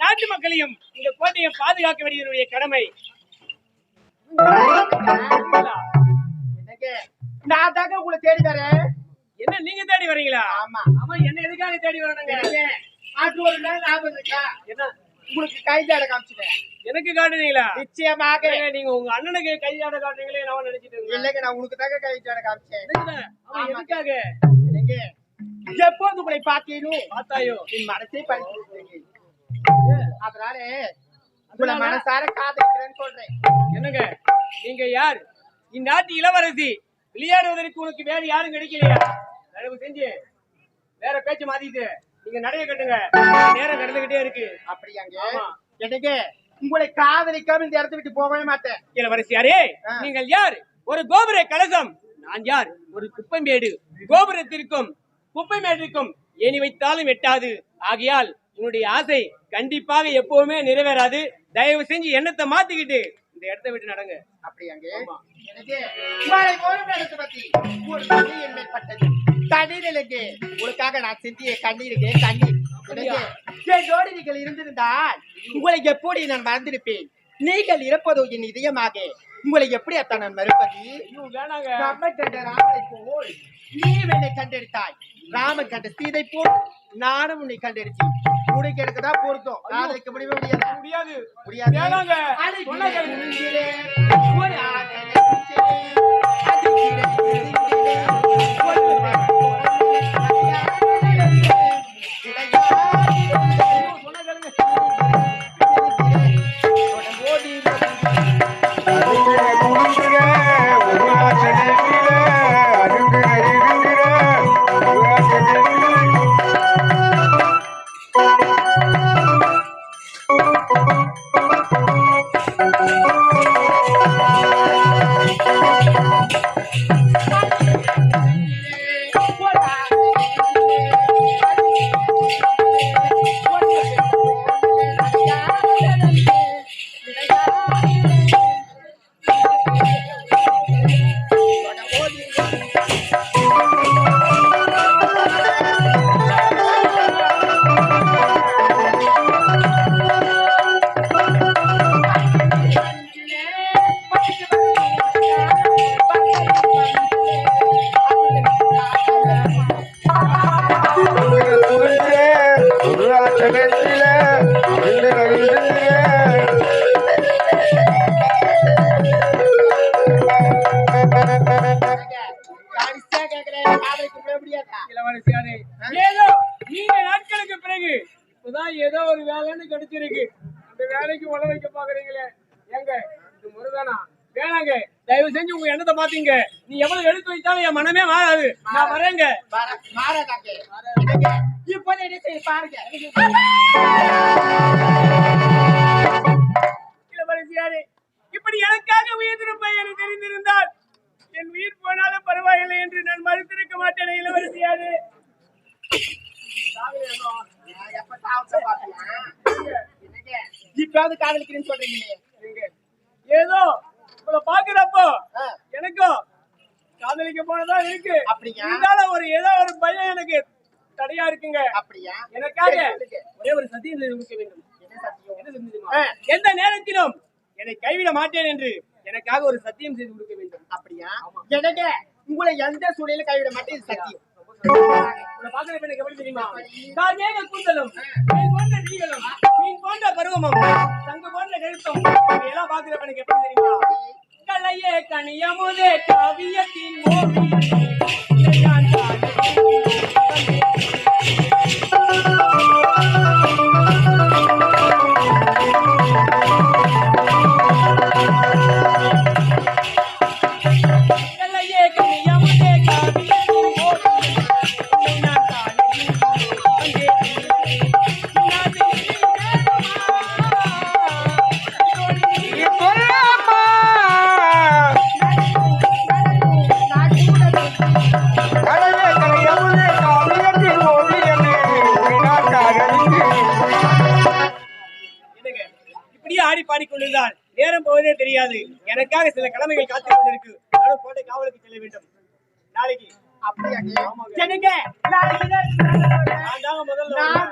நாட்டு மக்களையும் இந்த கோட்டையை பாதுகாக்க வேண்டியவருடைய கடமை. நான் உங்களை தேடி வரேன். என்ன நீங்க தேடி வர்றீங்களா ஆமா. ஆமா என்ன எதுக்காக தேடி வரணுங்க? அது ஒரு நாள் இருக்கா? என்ன? உங்களுக்கு கைதாட காமிச்சிட்டேன். எனக்கு காட்டுனீங்களா? நிச்சயமாக. நீங்க உங்க அண்ணனுக்கு கையாட காட்டுறீங்களே நான் நினைச்சிட்டு இல்லைங்க நான் உங்களுக்கு தாங்க கைதாட காமிச்சேன். எதுக்காக? எனக்கு எப்போது உங்களை பார்த்தீனும் பார்த்தாயோ? என் மனசை பறித்து அதனால உங்களை மனசார காதலிக்கிறேன்னு சொல்றேன். என்னங்க? நீங்க யார்? இந்நாட்டு இளவரசி. விளையாடுவதற்கு உனக்கு வேற யாரும் கிடைக்கலையா? தயவு செஞ்சு வேற பேச்சு மாத்திட்டு நீங்க நடைய கட்டுங்க. நேரம் கடந்துகிட்டே இருக்கு. அப்படியாங்க. எனக்கு உங்களை காதலிக்காம இந்த இடத்த விட்டு போகவே மாட்டேன். இளவரசியாரே ஆ. நீங்கள் யார்? ஒரு கோபுர கலசம். நான் யார்? ஒரு குப்பைமேடு. கோபுரத்திற்கும் குப்பைமேட்டிற்கும் ஏணி வைத்தாலும் எட்டாது. ஆகையால் உன்னுடைய ஆசை கண்டிப்பாக எப்பவுமே நிறைவேறாது. தயவு செஞ்சு எண்ணத்தை மாத்திக்கிட்டு இந்த இடத்தை விட்டு நடங்க. அப்படியாங்க. எனக்கு பத்தி ஒரு துளி என் மேல் பட்டது. கண்ணீர் எனக்கு உங்களுக்காக நான் சிந்திய கண்ணீருக்கு கண்ணீர் என் ஜோடி நீங்கள் இருந்திருந்தால் உங்களை எப்படி நான் மறந்திருப்பேன்? நீங்கள் இருப்பதோ என் இதயமாக. உங்களை எப்படி அத்தான் நான் மறுப்பது? ராமன் கண்ட ராமனை போல் நீ என்னை கண்டெடுத்தாய். ராமன் கண்ட சீதை போல் நானும் உன்னை கண்டெடுத்தேன். உனக்கு எனக்கு தான் பொருத்தம் காதலிக்க முடியவே முடியாது. முடியாது. முடியாது. இப்பயாவது காதலிக்கிறேன்னு சொல்றீங்களே ஏதோ உங்களை பாக்குறப்போ எனக்கும் காதலிக்க போனதா இருக்கு. அப்படியா? இருந்தாலும் ஒரு ஏதோ ஒரு பயம் எனக்கு தடையா இருக்குங்க. அப்படியா? எனக்காக. ஒரே ஒரு சத்தியம்? கொடுக்க வேண்டும். எந்த நேரத்திலும் என்னை கைவிட மாட்டேன் என்று எனக்காக ஒரு சத்தியம் செய்து கொடுக்க வேண்டும். அப்படியா? எனக்கு உங்களை எந்த சூழலிலும் கைவிட மாட்டேன் சத்தியம். தெரியுமா? போன்ற மீன் போன்ற பருவமும் தங்க போன்ற கழுத்தும் இதையெல்லாம் பார்க்கறப்ப எனக்கு எப்படி தெரியுமா? கலையே கனியமுதே காவியத்தின் ஓவியம் முடியாது. எனக்காக சில கடமைகள் காத்துக் கொண்டிருக்கு. நானும் கோட்டை காவலுக்கு செல்ல வேண்டும். நாளைக்கு முதல்ல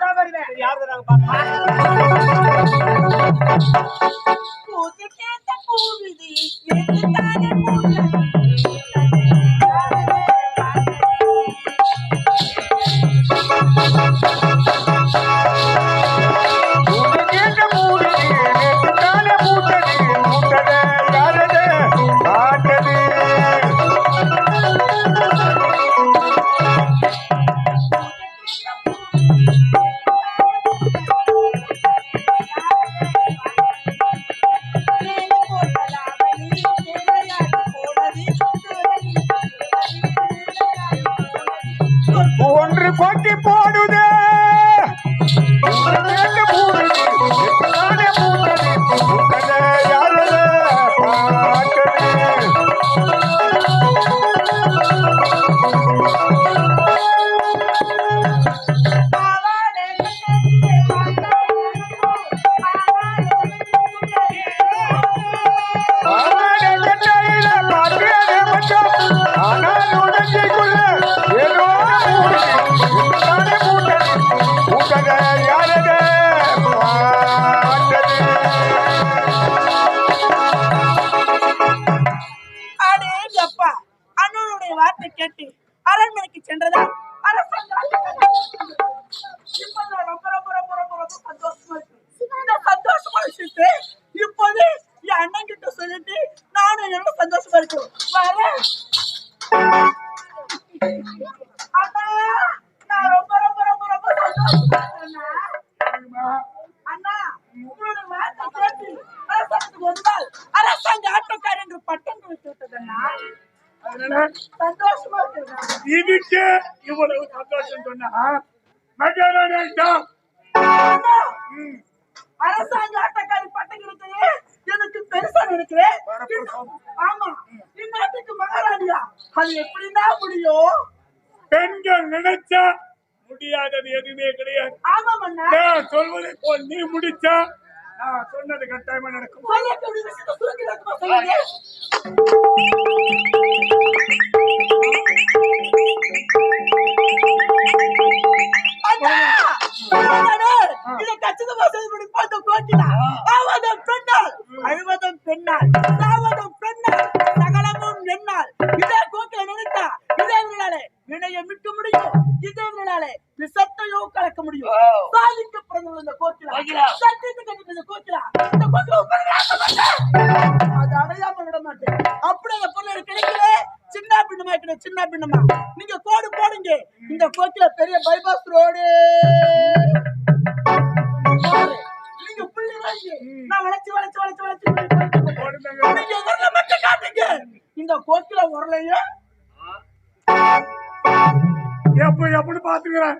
எப்படி எப்படி பாத்துக்கிறேன்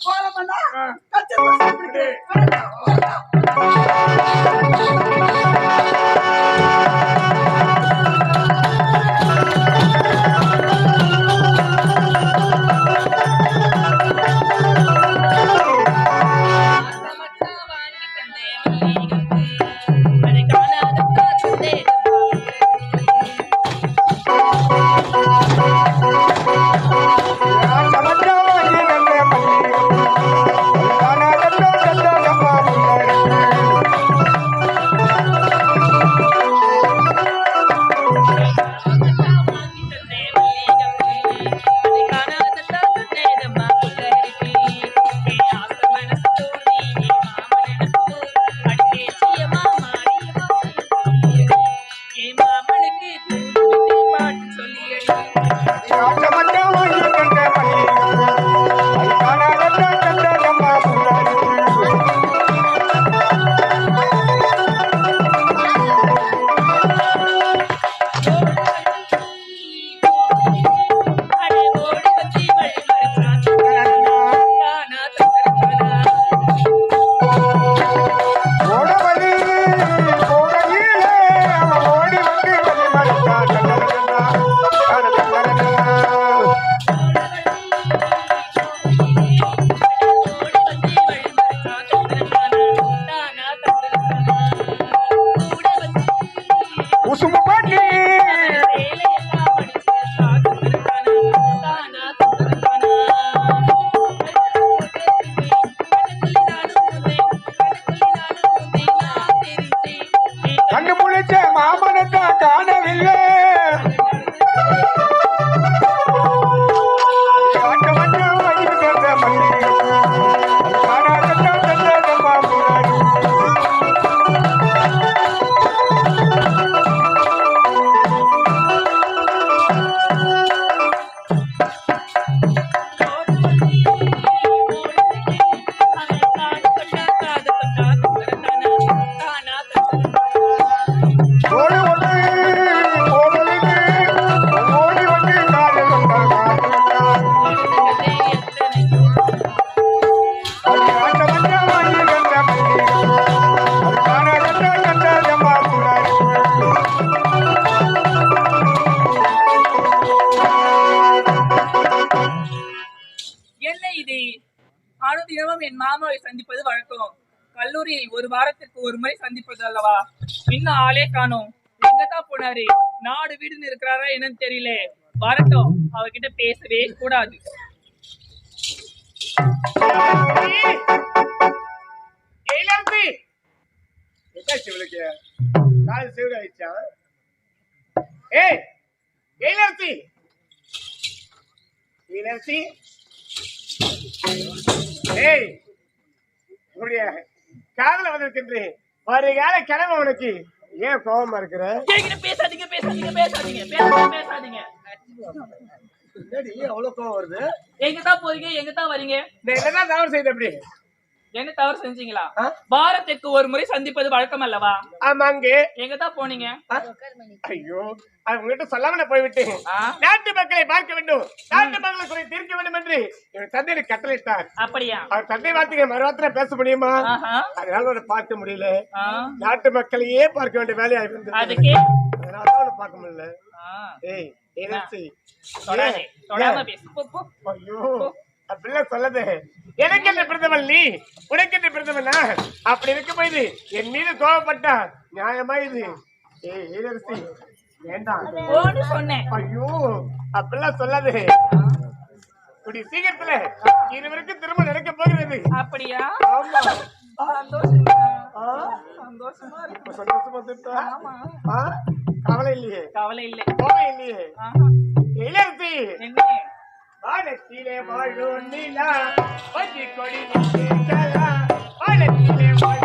போறேன் இன்னும் ஆளே காணோம். எங்கதான் போனாரு? நாடு வீடுன்னு இருக்கிறாரா என்னன்னு தெரியல. வரட்டும். அவகிட்ட பேசவே கூடாது. ஏய் இளம்பி ஏய் காதல வந்திருக்கின்றேன் வருகால கிழமை உனக்கு. ஏன் கோபமா இருக்கிற? பேசாதீங்க பேசாதீங்க பேசாதீங்க பேசாதீங்க பேசாதீங்க. என்னடி அவ்வளவு கோபம் வருது? எங்க தான் போறீங்க எங்க தான் வரீங்க என்னதான் தவறு செய்த அப்படி? என்ன தவறு செஞ்சீங்களா? ஆ? வாரத்திற்கு ஒரு முறை சந்திப்பது வழக்கம் அல்லவா? ஆமாங்க. எங்க தான் போனீங்க ஐயோ அது உங்ககிட்ட சொல்லாம போய்விட்டேன்? நாட்டு மக்களை பார்க்க வேண்டும். நாட்டு மக்களை குறை தீர்க்க வேண்டும் என்று என் தந்தை கட்டளையிட்டார். அப்படியா? அவர் தந்தை வார்த்தையை மறுவார்த்தை பேச முடியுமா. அதனால அவரை பார்க்க முடியல. நாட்டு மக்களையே பார்க்க வேண்டிய வேலையா இருந்தது. அதுக்கே அதனால பார்க்க முடியல. ஏய். ஐயோ அப்படிலாம் சொல்லாத. எனக்கு என்ன பிரதமன் நீ உனக்கு என்ன பிரதமனா அப்படி இருக்க போது என் மீது கோவப்பட்டா நியாயமா இது? ஏய் இளவரசி வேண்டாம். சொன்னேன். ஐயோ அப்படிலாம் சொல்லாதே. சீக்கிரத்துல இருவருக்கும் திரும்ப நடக்க போகிறது. அப்படியா? கவலை இல்லையே. கவலை இல்லை கோவம் இல்லையே. இளவரசி என்ன வானத்திலே வாழும் நிலா வஞ்சி கொடி நிற்கிறதா வானத்திலே வாழும்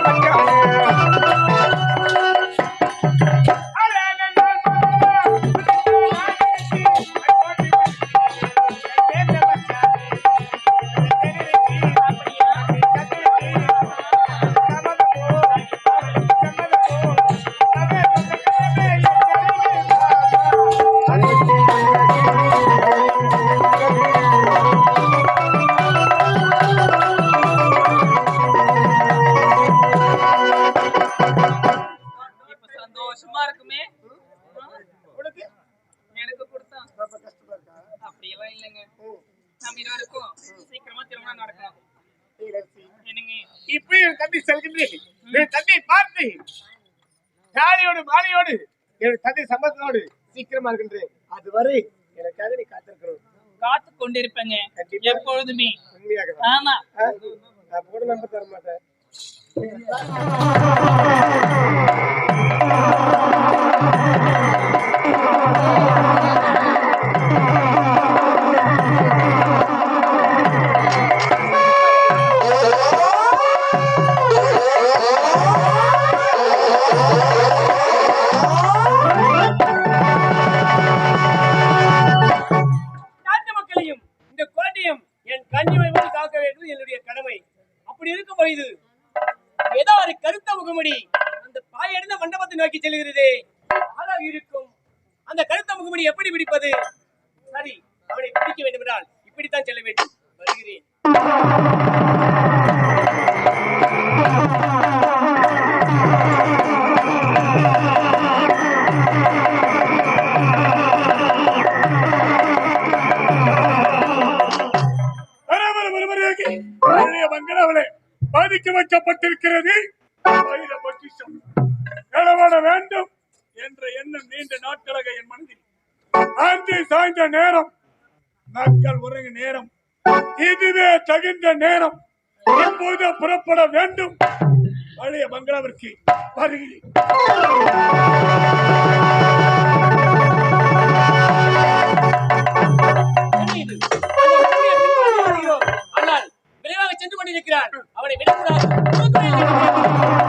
la. மாலையோடு என் தந்தை சம்பந்தனோடு சீக்கிரமா இருக்கின்றேன். அதுவரை எனக்காக நீ காத்திருக்கணும் காத்து கொண்டிருப்பேங்க. எப்பொழுதுமே. உண்மையாக ஆமா. நான் கூட நம்ப தர மாட்டேன் சரி அவனை பிடிக்க வேண்டுமென்றால் இப்படித்தான் செல்ல வேண்டும். வருகிறேன். பரபர பாதிக்க வைக்கப்பட்டிருக்கிறது. வேண்டும் என்ற எண்ணம் நீண்ட நாட்களாக என் மனதில் ஆந்தி சாய்ந்த நேரம். மக்கள் உறங்கு நேரம். இதுவே தகுந்த நேரம். இப்போது புறப்பட வேண்டும். பழைய பங்களாவிற்கு வருகிறேன் ஆனால் விரைவாக சென்று கொண்டிருக்கிறார். அவனை விடக்கூடாது.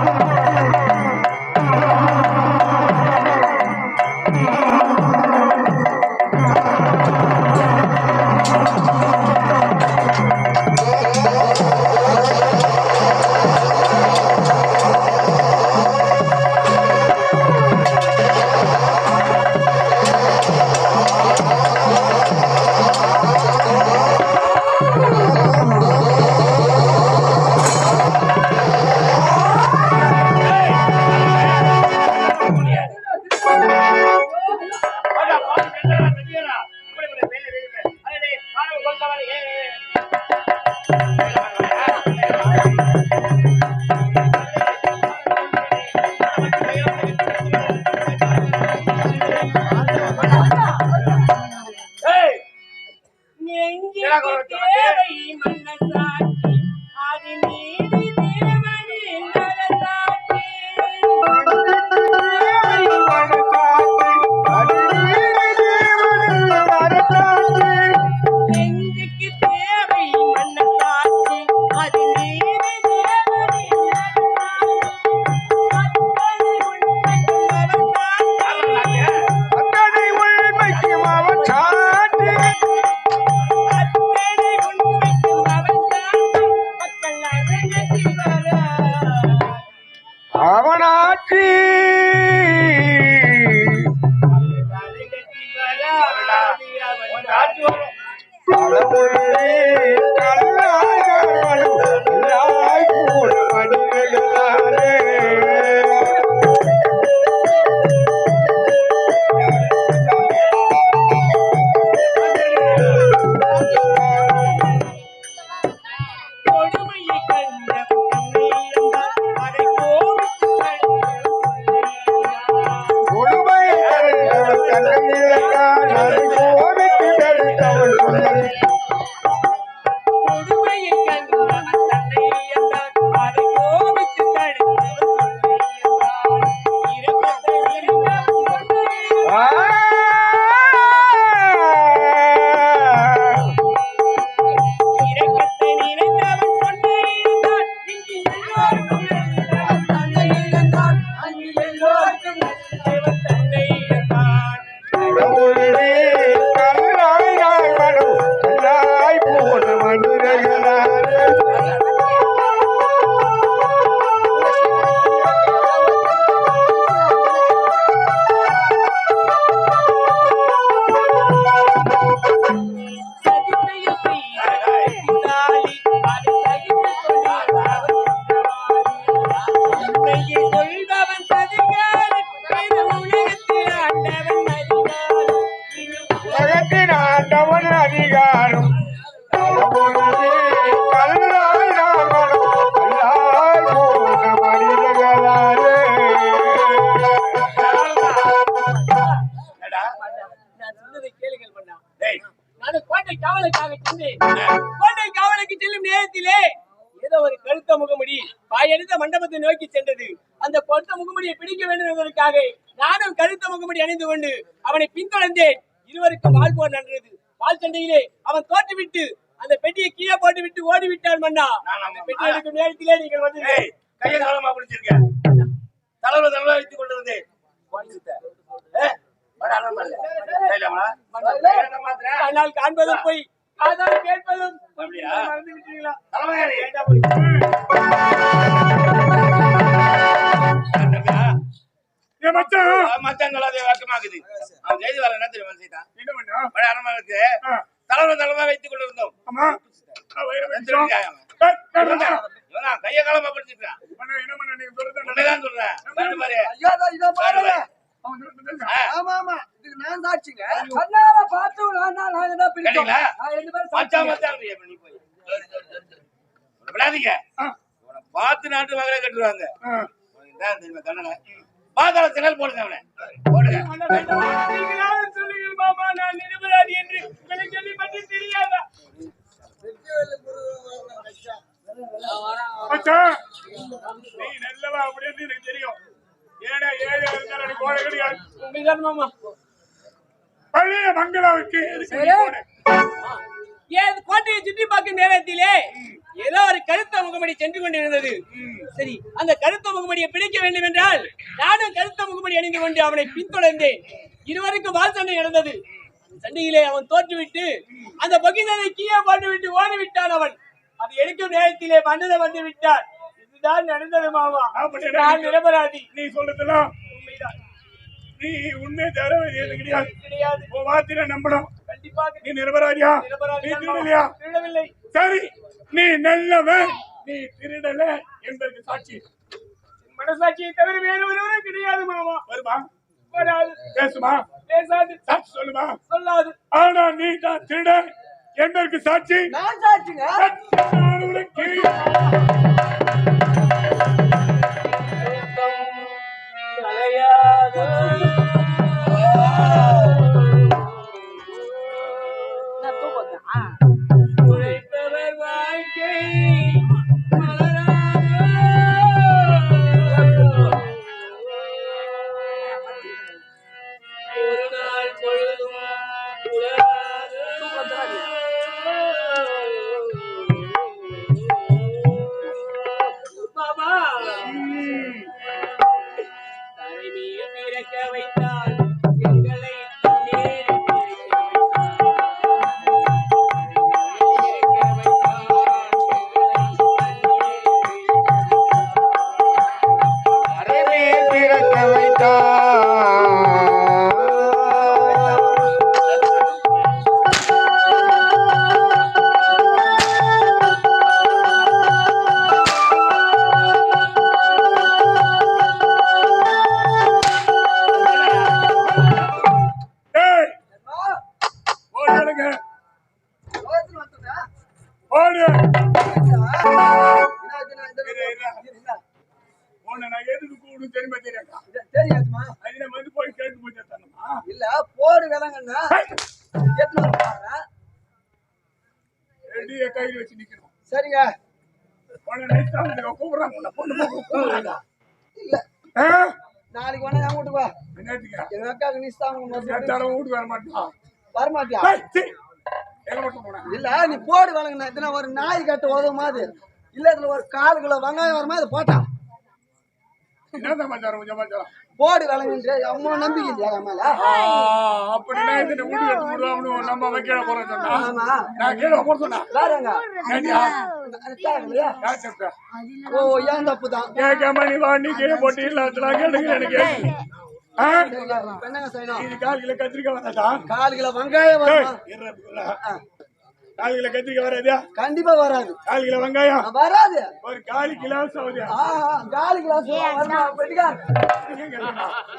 மண்டபத்தை நோக்கி சென்றது. அந்த கொத்த முகமுடியை பிடிக்க வேண்டும் என்பதற்காக நானும் கருத்த முகமுடி அணிந்து கொண்டு அவனை பின்தொடர்ந்தேன். இருவருக்கும் வாழ் போர் நடந்தது வால் சண்டையிலே அவன் தோற்றுவிட்டு அந்த பெட்டியை கீழே போட்டு விட்டு ஓடி விட்டான் மன்னா அந்த பெட்டி எடுக்கும் நேரத்திலே நீங்கள் வந்து கையை காலமா பிடிச்சிருக்க. தலைவர் தலைவர் வைத்துக் கொண்டிருந்தேன். ஆனால் காண்பதும் போய் காதால் கேட்பதும்? மறந்து விட்டீங்களா தலைமையாரி தலைவா வைத்துக் கொண்டிருந்தோம். கைய காலமா படிச்சிருக்கான் பண்ண, என்ன பண்ண? நீங்க? உண்மைதான் சொல்றேன். ஆமா ஆமா இதுக்கு நான் சாட்சிங்க கண்ணால பார்த்து நான் தான் நாங்க தான்? நான் ரெண்டு பேரும் மச்சான் சாட்சிங்க. மச்சான். நீ போய். விடாதீங்க. ஆ, உன்னை பார்த்து நாட்டு மகளே கட்டுவாங்க. உனக்கு தான் தெரியுமா கண்ணனை? பாதாள திணல் போடுங்க அவனை. போடுங்க. மாமா நான் நிரபராதி என்று எனக்கு என்னை பற்றி தெரியாதா? மச்சான், நீ நல்லவா அப்படின்னு எனக்கு தெரியும். பழைய மங்களாவுக்கு? ஏன் கோட்டையை சுற்றி பார்க்கும் நேரத்திலே ஏதோ ஒரு கருத்த முகமடி சென்று கொண்டிருந்தது. சரி அந்த கருத்த முகமடியை பிடிக்க வேண்டும் என்றால் நானும் கருத்த முகமடி அணிந்து கொண்டு அவனை பின்தொடர்ந்தேன். இருவருக்கும் வால் சண்டை நடந்தது. சண்டையிலே அவன் தோற்றுவிட்டு அந்த பகிர்ந்ததை கீழே போட்டு விட்டு ஓடி விட்டான் அவன். அது எடுக்கும் நேரத்திலே மன்னரை வந்து விட்டார் இதுதான் நடந்தது மாமா. அப்படின்னா நான் நீ- நிரபராதி. நீ சொல்றதெல்லாம் உண்மைதான். நீ உண்மை தர வேண்டியது கிடையாது. கிடையாது. உன் வார்த்தையில நம்பணும். கண்டிப்பாக நீ நிரபராதியா? நிரபராதி நீ தான். திருடலையா? திருடவில்லை. சரி நீ நல்லவன். நீ திருடல என்பதற்கு சாட்சி. மனசாட்சியை தவிர வேறு ஒருவரும் கிடையாது மாமா. வருமா? வராது. பேசுமா? பேசாது. சாட்சி சொல்லுமா? சொல்லாது. ஆனா நீ தான் திருடன் என்பதற்கு சாட்சி. நான் சாட்சிங்க. நான் உனக்கு நாளைக்கு வேணா என் வீட்டுக்கு வா. எங்க அக்காவுக்கு நிஸ்தாங்க நேத்தாலும் வீட்டுக்கு வர. எங்க மட்டும் போனேன் இல்ல நீ போடு விலங்கண்ணா இதுனா ஒரு நாய் கட்டு உதவும் மாதிரி இல்ல இதுல ஒரு கால் கிலோ வெங்காயம் வர மாதிரி போட்டா. என்ன சமாச்சாரம் சமாச்சாரம்? போடு விலங்குன்ற அம்மா நம்பிக்கை இல்லையா மேல? ஆ, அப்படின்னா இது வீடு கட்டு போடுவாங்கன்னு நம்ம சொன்னா நான் கீழே சொன்னா. வேறங்க. சொல்ற ஓ ஏன் தப்பு தான் கேட்காம நீ வா நீ கீழே போட்டு எனக்கு. இது கால் கிலோ கத்திரிக்காய் வந்தாதா? கால் கிலோ வெங்காயம் கால் கிலோ கத்திரிக்காய் வராதா? கண்டிப்பா வராது. கால் கிலோ வெங்காயம் வராது. ஒரு கால் கிலோ ஆஹா கால் கிலோ வருமா வெட்டிக்கார்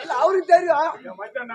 இல்ல அவருக்கு தெரியும். மச்சான்